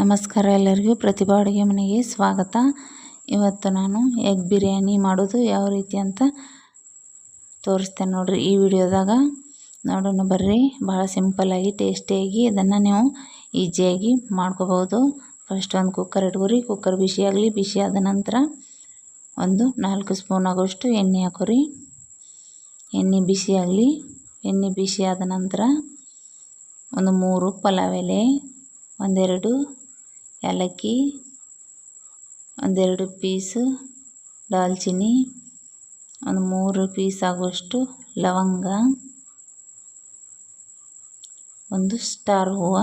ನಮಸ್ಕಾರ ಎಲ್ಲರಿಗೂ. ಪ್ರತಿಭಾ ಅಡುಗೆ ಮನೆಗೆ ಸ್ವಾಗತ. ಇವತ್ತು ನಾನು ಎಗ್ ಬಿರಿಯಾನಿ ಮಾಡೋದು ಯಾವ ರೀತಿ ಅಂತ ತೋರಿಸ್ತೇನೆ ನೋಡಿರಿ ಈ ವಿಡಿಯೋದಾಗ. ನೋಡೋಣ ಬರ್ರಿ. ಭಾಳ ಸಿಂಪಲ್ಲಾಗಿ ಟೇಸ್ಟಿಯಾಗಿ ಇದನ್ನು ನೀವು ಈಜಿಯಾಗಿ ಮಾಡ್ಕೋಬೋದು ಫಸ್ಟ್ ಒಂದು ಕುಕ್ಕರ್ ಇಟ್ಕೊರಿ. ಕುಕ್ಕರ್ ಬಿಸಿ ಆಗಲಿ, ಬಿಸಿ ಆದ ನಂತರ ಒಂದು ನಾಲ್ಕು ಸ್ಪೂನ್ ಆಗೋಷ್ಟು ಎಣ್ಣೆ ಹಾಕೋರಿ. ಎಣ್ಣೆ ಬಿಸಿ ಆಗಲಿ, ಎಣ್ಣೆ ಬಿಸಿ ಆದ ನಂತರ ಒಂದು ಮೂರು ಪಲಾವ್ ಎಲೆ, ಒಂದೆರಡು ಏಲಕ್ಕಿ, ಒಂದೆರಡು ಪೀಸು ದಾಲ್ಚಿನ್ನಿ ಒಂದು ಮೂರು ಪೀಸ್ ಆಗುವಷ್ಟು ಲವಂಗ, ಒಂದು ಸ್ಟಾರ್ ಹೂವು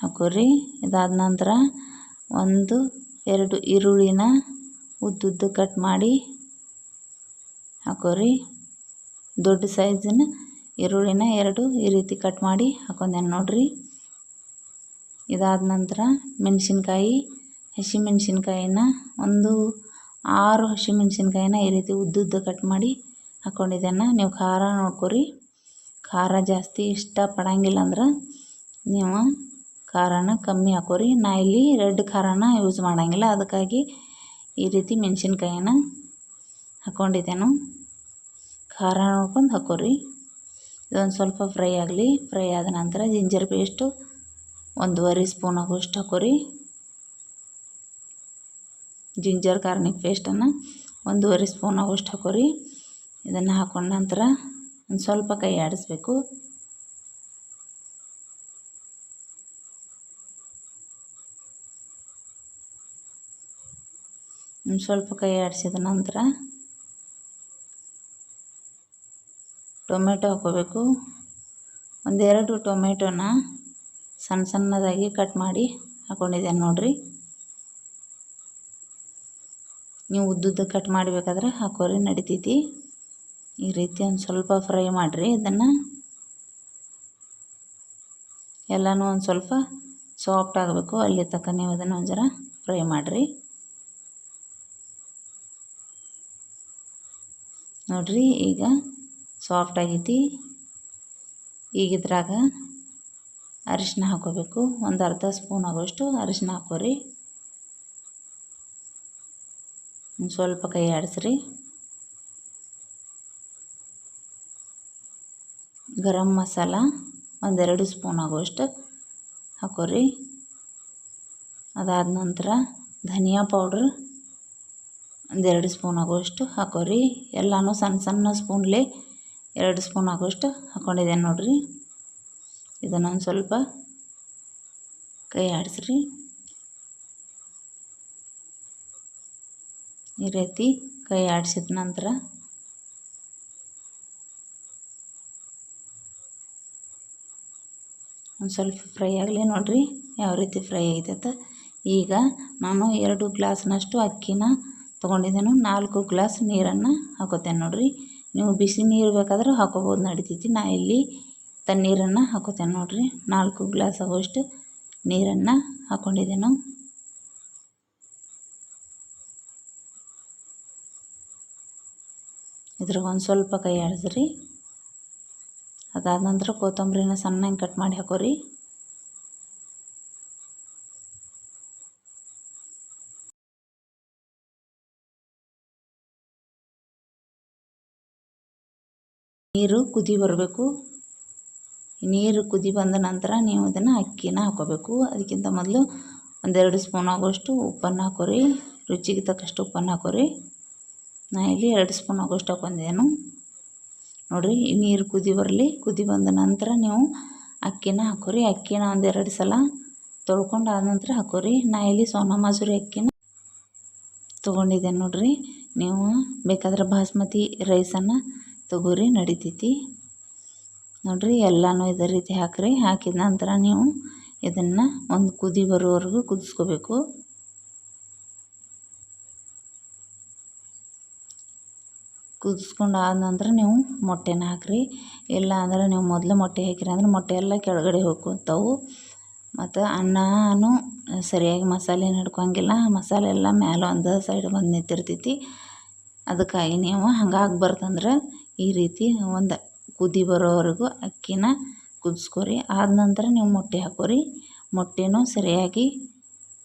ಹಾಕೋರಿ. ಇದಾದ ನಂತರ ಒಂದು, ಎರಡು ಈರುಳ್ಳಿನ ಉದ್ದುದ್ದು ಕಟ್ ಮಾಡಿ ಹಾಕೋರಿ. ದೊಡ್ಡ ಸೈಜಿನ ಈರುಳ್ಳಿನ ಎರಡು ಈ ರೀತಿ ಕಟ್ ಮಾಡಿ ಹಾಕೊಂಡೆ ನೋಡಿರಿ. ಇದಾದ ನಂತರ ಮೆಣಸಿನ್ಕಾಯಿ, ಹಸಿಮೆಣ್ಸಿನ್ಕಾಯಿನ ಒಂದು ಆರು ಹಸಿಮೆಣ್ಸಿನ್ಕಾಯಿನ ಈ ರೀತಿ ಉದ್ದುದ್ದ ಕಟ್ ಮಾಡಿ ಹಾಕ್ಕೊಂಡಿದ್ದೇನೆ ನೀವು ಖಾರ ನೋಡ್ಕೊರಿ. ಖಾರ ಜಾಸ್ತಿ ಇಷ್ಟಪಡಂಗಿಲ್ಲ ಅಂದ್ರೆ ನೀವು ಖಾರನ ಕಮ್ಮಿ ಹಾಕೋರಿ. ನಾ ಇಲ್ಲಿ ರೆಡ್ ಖಾರನ ಯೂಸ್ ಮಾಡೋಂಗಿಲ್ಲ. ಅದಕ್ಕಾಗಿ ಈ ರೀತಿ ಮೆಣಸಿನ್ಕಾಯಿನ ಹಾಕ್ಕೊಂಡಿದ್ದೇನು ಖಾರ ನೋಡ್ಕೊಂಡು ಹಾಕೋರಿ. ಇದೊಂದು ಸ್ವಲ್ಪ ಫ್ರೈ ಆಗಲಿ. ಫ್ರೈ ಆದ ನಂತರ ಜಿಂಜರ್ ಪೇಸ್ಟು ಒಂದೂವರೆ ಸ್ಪೂನ್ ಆಗುವಷ್ಟು ಹಾಕೋರಿ. ಜಿಂಜರ್, ಗಾರ್ನಿಕ್ ಪೇಸ್ಟನ್ನು ಒಂದೂವರೆ ಸ್ಪೂನ್ ಆಗೋಷ್ಟು ಹಾಕೋರಿ. ಇದನ್ನು ಹಾಕೊಂಡ ನಂತರ ಒಂದು ಸ್ವಲ್ಪ ಕೈ ಆಡಿಸ್ಬೇಕು. ಸ್ವಲ್ಪ ಕೈ ಆಡಿಸಿದ ನಂತರ ಟೊಮೆಟೊ ಹಾಕೋಬೇಕು. ಒಂದೆರಡು ಟೊಮೆಟೊನ ಸಣ್ಣ ಸಣ್ಣದಾಗಿ ಕಟ್ ಮಾಡಿ ಹಾಕ್ಕೊಂಡಿದ್ದೇನೆ ನೋಡಿರಿ. ನೀವು ಉದ್ದುದ್ದ ಕಟ್ ಮಾಡಬೇಕಾದ್ರೆ ಹಾಕೋರಿ, ನಡಿತೈತಿ. ಈ ರೀತಿ ಒಂದು ಸ್ವಲ್ಪ ಫ್ರೈ ಮಾಡಿರಿ ಇದನ್ನು. ಎಲ್ಲನೂ ಒಂದು ಸ್ವಲ್ಪ ಸಾಫ್ಟ್ ಆಗಬೇಕು, ಅಲ್ಲಿ ತಕ್ಕ ನೀವು ಅದನ್ನು ಒಂದು ಫ್ರೈ ಮಾಡಿರಿ. ನೋಡಿರಿ, ಈಗ ಸಾಫ್ಟ್ ಆಗೈತಿ. ಈಗ ಇದ್ರಾಗ ಅರಿಶಿನ ಹಾಕೋಬೇಕು. ಒಂದು ಅರ್ಧ ಸ್ಪೂನ್ ಆಗೋಷ್ಟು ಅರಿಶಿನ ಹಾಕೋರಿ. ಸ್ವಲ್ಪ ಕೈ ಆಡಿಸ್ರಿ. ಗರಂ ಮಸಾಲ ಒಂದೆರಡು ಸ್ಪೂನ್ ಆಗುವಷ್ಟು ಹಾಕೋರಿ. ಅದಾದ ನಂತರ ಧನಿಯಾ ಪೌಡ್ರ್ ಒಂದೆರಡು ಸ್ಪೂನ್ ಆಗೋಷ್ಟು ಹಾಕೋರಿ. ಎಲ್ಲನೂ ಸಣ್ಣ ಸಣ್ಣ ಸ್ಪೂನ್ಲೆ ಎರಡು ಸ್ಪೂನ್ ಆಗೋಷ್ಟು ಹಾಕ್ಕೊಂಡಿದ್ದೇನೆ ನೋಡಿರಿ. ಇದನ್ನೊಂದು ಸ್ವಲ್ಪ ಕೈ ಆಡಿಸ್ರಿ. ಈ ರೀತಿ ಕೈ ಆಡಿಸಿದ ನಂತರ ಒಂದು ಸ್ವಲ್ಪ ಫ್ರೈ ಆಗಲಿ ನೋಡಿರಿ, ಯಾವ ರೀತಿ ಫ್ರೈ ಆಗಿದೆ ಈಗ ನಾನು ಎರಡು ಗ್ಲಾಸ್ನಷ್ಟು ಅಕ್ಕಿನ ತೊಗೊಂಡಿದ್ದೇನೆ, ನಾಲ್ಕು ಗ್ಲಾಸ್ ನೀರನ್ನು ಹಾಕೋತೇನೆ ನೋಡಿರಿ. ನೀವು ಬಿಸಿ ನೀರು ಬೇಕಾದರೂ ಹಾಕೋಬೋದು, ನಡಿತೈತಿ. ನಾ ಇಲ್ಲಿ ತಣ್ಣೀರನ್ನು ಹಾಕೋತೇನೆ ನೋಡಿರಿ. ನಾಲ್ಕು ಗ್ಲಾಸ್ ಆಗುವಷ್ಟು ನೀರನ್ನು ಹಾಕ್ಕೊಂಡಿದ್ದೇನು ಇದ್ರಾಗ ಒಂದು ಸ್ವಲ್ಪ ಕೈ ಆಡಿಸ್ರಿ. ಅದಾದ ನಂತರ ಕೊತ್ತಂಬರಿನ ಸಣ್ಣಗೆ ಕಟ್ ಮಾಡಿ ಹಾಕೋರಿ. ನೀರು ಕುದಿ ಬರಬೇಕು. ನೀರು ಕುದಿ ಬಂದ ನಂತರ ನೀವು ಇದನ್ನು ಅಕ್ಕಿನ ಹಾಕ್ಕೋಬೇಕು ಅದಕ್ಕಿಂತ ಮೊದಲು ಒಂದೆರಡು ಸ್ಪೂನ್ ಆಗೋಷ್ಟು ಉಪ್ಪನ್ನು ಹಾಕೋರಿ. ರುಚಿಗೆ ತಕ್ಕಷ್ಟು ಉಪ್ಪನ್ನು ಹಾಕೋರಿ. ನಾ ಇಲ್ಲಿ ಎರಡು ಸ್ಪೂನ್ ಆಗೋಷ್ಟು ಹಾಕೊಂಡಿದ್ದೇನು. ನೋಡಿರಿ ನೀರು ಕುದಿ ಬರಲಿ. ಕುದಿ ಬಂದ ನಂತರ ನೀವು ಅಕ್ಕಿನ ಹಾಕೋರಿ. ಅಕ್ಕಿನ ಒಂದೆರಡು ಸಲ ತೊಳ್ಕೊಂಡು ಆದ ನಂತರ ಹಾಕೋರಿ. ನಾ ಇಲ್ಲಿ ಸೋನಾ ಮಸೂರಿ ಅಕ್ಕಿನ ತೊಗೊಂಡಿದ್ದೇನೆ ನೋಡಿರಿ. ನೀವು ಬೇಕಾದ್ರೆ ಬಾಸ್ಮತಿ ರೈಸನ್ನು ತೊಗೋರಿ, ನಡಿತೈತಿ. ನೋಡಿರಿ ಎಲ್ಲನೂ ಇದೇ ರೀತಿ ಹಾಕಿರಿ. ಹಾಕಿದ ನಂತರ ನೀವು ಇದನ್ನು ಒಂದು ಕುದಿ ಬರೋವರೆಗೂ ಕುದಿಸ್ಕೋಬೇಕು. ಕುದಿಸ್ಕೊಂಡು ಆದ ನಂತರ ನೀವು ಮೊಟ್ಟೆನ ಹಾಕಿರಿ. ಇಲ್ಲ ಅಂದ್ರೆ ನೀವು ಮೊದಲು ಮೊಟ್ಟೆ ಹಾಕಿರಿ ಅಂದ್ರೆ ಮೊಟ್ಟೆ ಎಲ್ಲ ಕೆಳಗಡೆ ಹೋಗ್ಕೊತಾವು. ಮತ್ತು ಅನ್ನನೂ ಸರಿಯಾಗಿ ಮಸಾಲೆ ಹಿಡ್ಕೊಂಗಿಲ್ಲ. ಮಸಾಲೆ ಎಲ್ಲ ಮ್ಯಾಲೆ ಒಂದು ಸೈಡ್ ಬಂದು ನಿಂತಿರ್ತೈತಿ. ಅದಕ್ಕಾಗಿ ನೀವು ಹಂಗೆ ಆಗ್ಬಾರ್ದಂದ್ರೆ ಈ ರೀತಿ ಒಂದು ಕುದಿ ಬರೋವರೆಗೂ ಅಕ್ಕಿನ ಕುದಿಸ್ಕೊರಿ. ಆದ ನಂತರ ನೀವು ಮೊಟ್ಟೆ ಹಾಕೋರಿ. ಮೊಟ್ಟೆನೂ ಸರಿಯಾಗಿ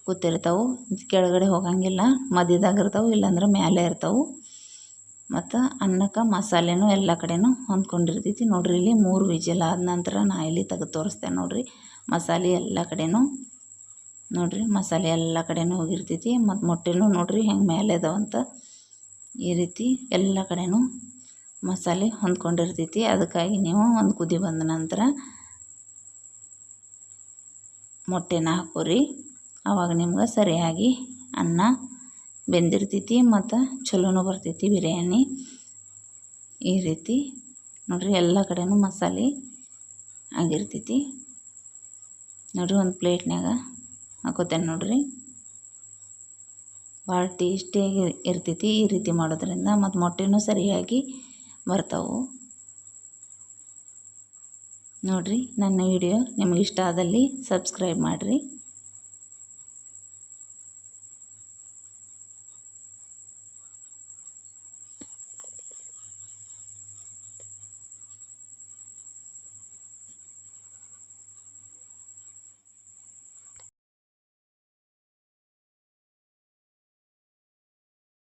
ಕೂತಿರ್ತಾವೆ. ಕೆಳಗಡೆ ಹೋಗಂಗಿಲ್ಲ. ಮಧ್ಯದಾಗ ಇರ್ತಾವೆ, ಇಲ್ಲಾಂದ್ರೆ ಮೇಲೆ ಇರ್ತಾವೆ. ಮತ್ತು ಅನ್ನಕ್ಕೆ, ಮಸಾಲೆನೂ ಎಲ್ಲ ಕಡೆನೂ ಹೊಂದ್ಕೊಂಡಿರ್ತೈತಿ. ನೋಡಿರಿ, ಇಲ್ಲಿ ಮೂರು ವಿಜಿಲ್ ಆದ ನಂತರ ನಾ ಇಲ್ಲಿ ತೆಗೆದು ತೋರಿಸ್ತೇನೆ ನೋಡಿರಿ. ಮಸಾಲೆ ಎಲ್ಲ ಕಡೆನೂ ನೋಡಿರಿ, ಮಸಾಲೆ ಎಲ್ಲ ಕಡೆನೂ ಹೋಗಿರ್ತೈತಿ. ಮತ್ತು ಮೊಟ್ಟೆನೂ ನೋಡಿರಿ, ಹೆಂಗೆ ಮೇಲೆ ಅದಾವಂತ. ಈ ರೀತಿ ಎಲ್ಲ ಕಡೆನೂ ಮಸಾಲೆ ಹೊಂದ್ಕೊಂಡಿರ್ತೈತಿ. ಅದಕ್ಕಾಗಿ ನೀವು ಒಂದು ಕುದಿ ಬಂದ ನಂತರ ಮೊಟ್ಟೆನ ಹಾಕೋರಿ. ಆವಾಗ ನಿಮ್ಗೆ ಸರಿಯಾಗಿ ಅನ್ನ ಬೆಂದಿರ್ತೈತಿ ಮತ್ತು ಚಲೋನೂ ಬರ್ತೈತಿ ಬಿರಿಯಾನಿ. ಈ ರೀತಿ ನೋಡಿರಿ ಎಲ್ಲ ಕಡೆನೂ ಮಸಾಲೆ ಆಗಿರ್ತೈತಿ. ನೋಡಿರಿ ಒಂದು ಪ್ಲೇಟ್ನಾಗ ಹಾಕೋತೇನೆ ನೋಡಿರಿ. ಭಾಳ ಟೇಸ್ಟಿಯಾಗಿ ಇರ್ತೈತಿ ಈ ರೀತಿ ಮಾಡೋದ್ರಿಂದ ಮತ್ತು ಮೊಟ್ಟೆನೂ ಸರಿಯಾಗಿ ಬರ್ತಾವೆ. ನೋಡಿರಿ ನನ್ನ ವಿಡಿಯೋ ನಿಮಗೆ ಇಷ್ಟ ಆದಲ್ಲಿ ಸಬ್ಸ್ಕ್ರೈಬ್ ಮಾಡಿರಿ.